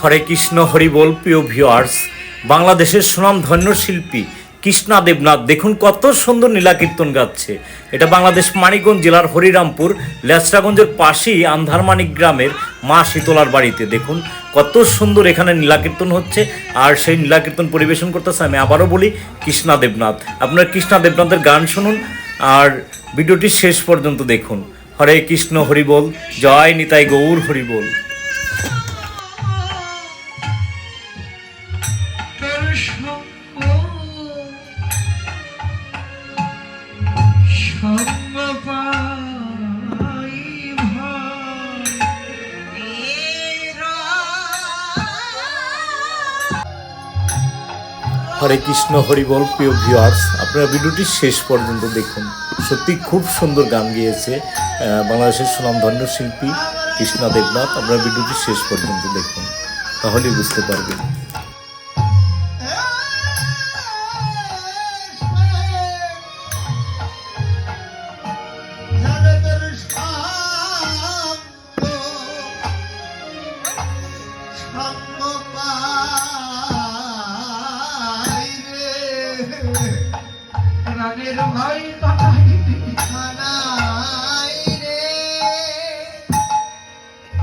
হরে কৃষ্ণ, হরি বল, প্রিয় ভিউয়ার্স বাংলাদেশের সুনাম ধন্য শিল্পী কৃষ্ণা দেবনাথ। দেখুন কত সুন্দর নীলাকীর্তন গাচ্ছে। এটা বাংলাদেশ মানিকগঞ্জ জেলার হরিরামপুর লেসরাগঞ্জের পাশেই আন্ধারমানিক গ্রামের মা শীতলার বাড়িতে। দেখুন কত সুন্দর এখানে নীলাকীর্তন হচ্ছে। আর সেই নীলাকীর্তন পরিবেশন করতেছে আমি আবারও বলি কৃষ্ণা দেবনাথ। আপনার কৃষ্ণা দেবনাথের গান শুনুন আর ভিডিওটি শেষ পর্যন্ত দেখুন। হরে কৃষ্ণ হরিবল জয় নিতাই গৌর হরিবল হরে কৃষ্ণ হরিবল প্রিয় ভিউয়ার্স আপনারা ভিডিওটি শেষ পর্যন্ত দেখুন। সত্যি খুব সুন্দর গান গিয়েছে বাংলাদেশের সুনামধন্য শিল্পী কৃষ্ণা দেবনাথ। আপনারা ভিডিওটি শেষ পর্যন্ত দেখুন তাহলে বুঝতে পারবেন। রানের ভাই কানাই কানাই রে।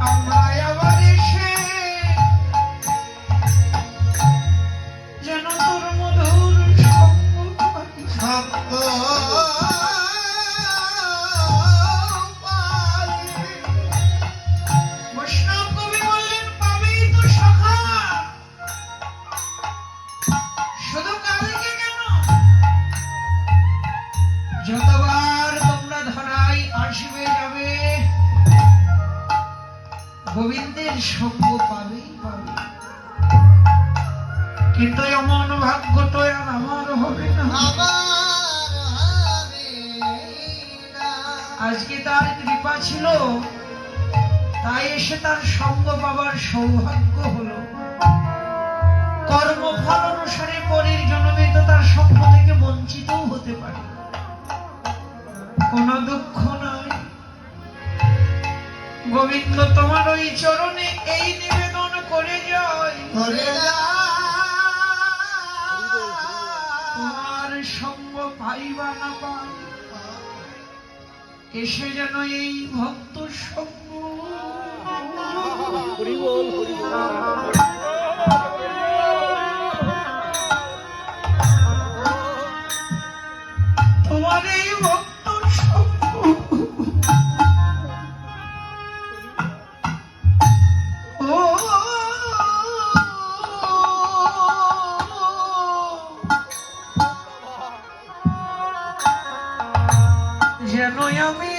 আমরা গোবিন্দের সঙ্গ পাবেই পাবে। কিন্তু এমন ভাগ্য তো আর আমার হবে না। আজকে তার কৃপা ছিল, তাই এসে তার সঙ্গ পাবার সৌভাগ্য হলো। কর্মফল অনুসারে পরের জন্মে তো তার সঙ্গ থেকে বঞ্চিতও হতে পারে। কোনো দুঃখ গোবিন্দ তোমার ওই চরণে এই নিবেদন করে যায় তোমার সঙ্গ পাইবা না পাই। এসে যেন এই ভক্ত সঙ্গ তোমার যেন আমি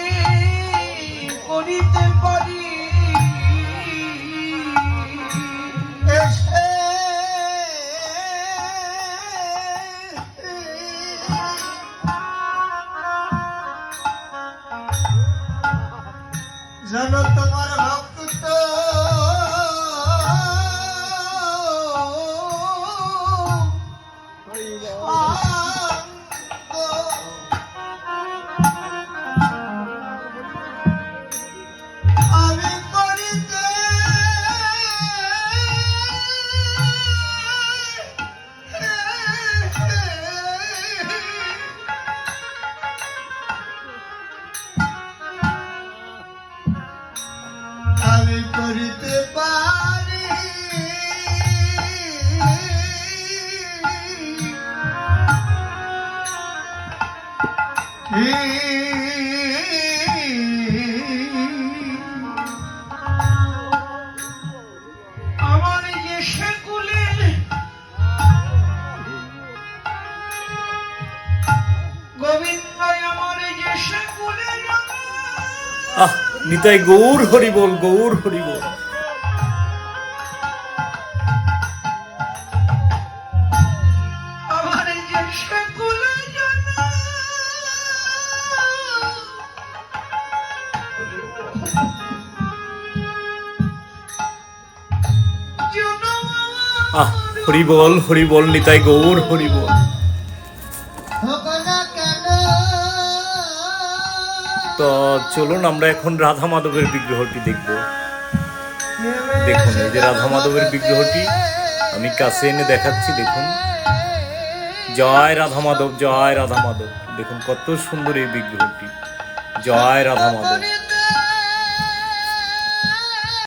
করিতে পারি। যেন তোমার ভক্ত আমি করিতে পারি। আমার যে সেকুলে গোবিন্দ নিতাই গৌর হরিবল গৌর হরিবল আহ হরিবল হরিবল নিতাই গৌর হরিবল তো চলুন আমরা এখন রাধা মাধবের বিগ্রহটি দেখব। দেখুন, এই যে রাধা মাধবের বিগ্রহটি, আমি কাছে এনে দেখাচ্ছি, দেখুন। জয় রাধা মাধব, জয় রাধা মাধব। দেখুন কত সুন্দর এই বিগ্রহটি। জয় রাধা মাধব।